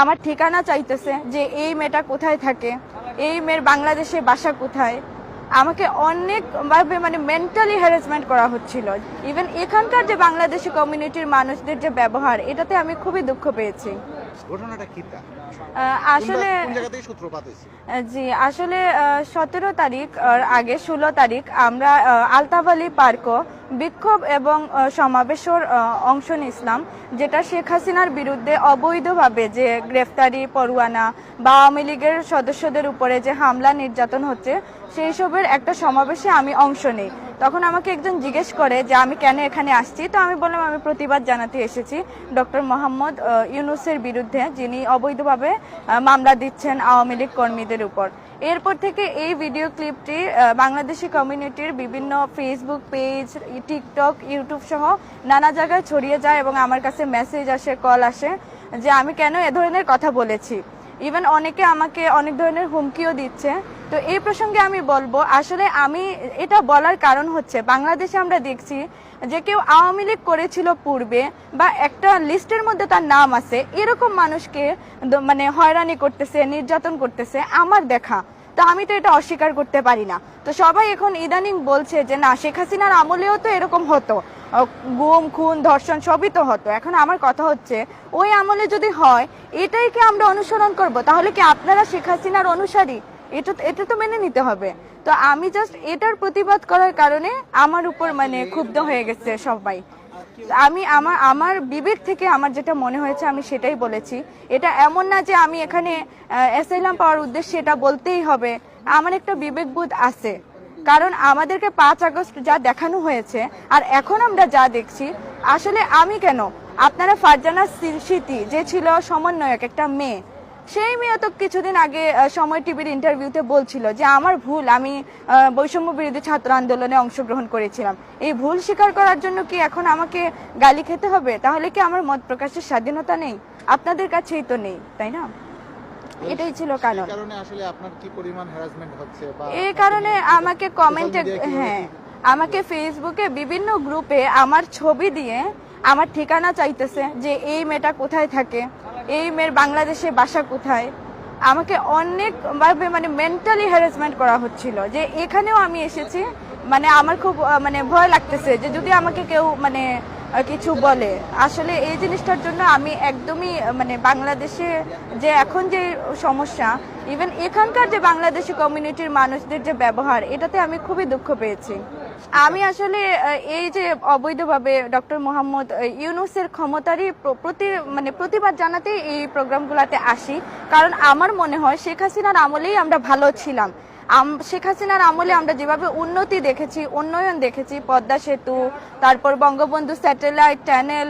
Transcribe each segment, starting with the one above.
আমার ঠিকানা চাইতেছে যে এই মেয়েটা কোথায় থাকে, এই মেয়ের বাংলাদেশে বাসা কোথায়। আমাকে অনেকভাবে মানে মেন্টালি হ্যারাসমেন্ট করা হচ্ছিল। ইভেন এখানকার যে বাংলাদেশি কমিউনিটির মানুষদের যে ব্যবহার, এটাতে আমি খুবই দুঃখ পেয়েছি। ঘটনাটা কি তা? আসলে কোন জায়গা থেকে সূত্রপাত হয়েছে? জি আসলে সতেরো তারিখ আর আগে ষোলো তারিখ আমরা আহ, আলতাবালি পার্কও বিক্ষোভ এবং সমাবেশের অংশ নিয়েছিলাম যেটা শেখ হাসিনার বিরুদ্ধে অবৈধভাবে যে গ্রেফতারি পরোয়ানা বা আওয়ামী লীগের সদস্যদের উপরে যে হামলা নির্যাতন হচ্ছে সেই সবের একটা সমাবেশে আমি অংশ নিই। তখন আমাকে একজন জিজ্ঞেস করে যে আমি কেন এখানে আসছি। তো আমি বললাম, আমি প্রতিবাদ জানাতে এসেছি ডক্টর মোহাম্মদ ইউনুসের বিরুদ্ধে, যিনি অবৈধভাবে মামলা দিচ্ছেন আওয়ামী লীগ কর্মীদের উপর। এরপর থেকে এই ভিডিও ক্লিপটি বাংলাদেশি কমিউনিটির বিভিন্ন ফেসবুক পেজ, টিকটক, ইউটিউব সহ নানা জায়গায় ছড়িয়ে যায় এবং আমার কাছে মেসেজ আসে, কল আসে যে আমি কেন এ ধরনের কথা বলেছি। ইভেন অনেকে আমাকে অনেক ধরনের হুমকিও দিচ্ছে। তো এই প্রসঙ্গে আমি বলব, আসলে আমি এটা বলার কারণ হচ্ছে বাংলাদেশে আমরা দেখছি যে কেউ আওয়ামী লীগ করেছিল পূর্বে বা একটা লিস্টের মধ্যে তার নাম আছে, এরকম মানুষকে মানে হয়রানি করতেছে, নির্যাতন করতেছে আমার দেখা। তো আমি তো এটা অস্বীকার করতে পারি না। তো সবাই এখন ইদানিং বলছে যে, না, শেখ হাসিনার আমলেও তো এরকম হতো। গুম, খুন, ধর্ষণ সবই তো হতো। এখন আমার কথা হচ্ছে, ওই আমলে যদি হয়, এটাই কি আমরা অনুসরণ করব? তাহলে কি আপনারা শেখ হাসিনার অনুসারী? এটা এটা তো মেনে নিতে হবে। তো আমি জাস্ট এটার প্রতিবাদ করার কারণে আমার উপর মানে ক্ষুব্ধ হয়ে গেছে সবাই। আমি, আমার আমার বিবেক থেকে আমার যেটা মনে হয়েছে আমি সেটাই বলেছি। এটা এমন না যে আমি এখানে অ্যাসাইলাম পাওয়ার উদ্দেশ্যে এটা বলতেই হবে। আমার একটা বিবেকবোধ আছে। কারণ আমাদেরকে পাঁচ আগস্ট যা দেখানো হয়েছে, আর এখন আমরা যা দেখছি, আসলে আমি কেন? আপনারা ফারজানা সি- স্মৃতি যে ছিল সমন্বয়ক, একটা মেয়ে সেই মেয়ে তো কিছুদিন আগে সময় টিভির ইন্টারভিউতে বলছিল যে আমার ভুল আমি বৈষম্য বিরোধী ছাত্র আন্দোলনে অংশগ্রহণ করেছিলাম। এই ভুল স্বীকার করার জন্য কি এখন আমাকে গালি খেতে হবে? তাহলে কি আমার মত প্রকাশের স্বাধীনতা নেই? আপনাদের কাছেই তো নেই তাই না? এটাই ছিল কারণ এই কারণে। আসলে আপনার কি পরিমাণ হ্যারাসমেন্ট হচ্ছে বা এই কারণে আমাকে কমেন্টে হ্যাঁ আমাকে ফেসবুকে বিভিন্ন গ্রুপে আমার ছবি দিয়ে আমার ঠিকানা চাইতেছে যে এই মেয়েটা কোথায় থাকে? এই মেয়ের বাংলাদেশে বাসা কোথায়? আমাকে অনেকভাবে মানে মেন্টালি হ্যারাসমেন্ট করা হচ্ছিল যে এখানেও আমি এসেছি মানে আমার খুব মানে ভয় লাগতেছে যে যদি আমাকে কেউ মানে কিছু বলে। আসলে এই জিনিসটার জন্য আমি একদমই মানে বাংলাদেশে যে এখন যে সমস্যা ইভেন এখানকার যে বাংলাদেশি কমিউনিটির মানুষদের যে ব্যবহার, এটাতে আমি খুবই দুঃখ পেয়েছি। আমি আসলে এই যে অবৈধভাবে ডক্টর মোহাম্মদ ইউনুসের ক্ষমতারই প্রতি মানে প্রতিবাদ জানাতে এই প্রোগ্রামগুলোতে আসি। কারণ আমার মনে হয় শেখ হাসিনার আমলেই আমরা ভালো ছিলাম। শেখ হাসিনার আমলে আমরা যেভাবে উন্নতি দেখেছি, উন্নয়ন দেখেছি, পদ্মা সেতু, তারপর বঙ্গবন্ধু স্যাটেলাইট চ্যানেল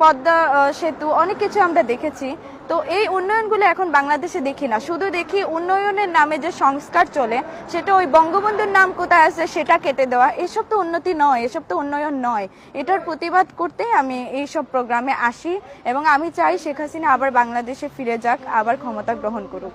পদ্মা সেতু, অনেক কিছু আমরা দেখেছি। তো এই উন্নয়নগুলো এখন বাংলাদেশে দেখি না। শুধু দেখি উন্নয়নের নামে যে সংস্কার চলে, সেটা ওই বঙ্গবন্ধুর নাম কোথায় আছে সেটা কেটে দেওয়া। এসব তো উন্নতি নয়, এসব তো উন্নয়ন নয়। এটার প্রতিবাদ করতে আমি এই সব প্রোগ্রামে আসি এবং আমি চাই শেখ হাসিনা আবার বাংলাদেশে ফিরে যাক, আবার ক্ষমতা গ্রহণ করুক।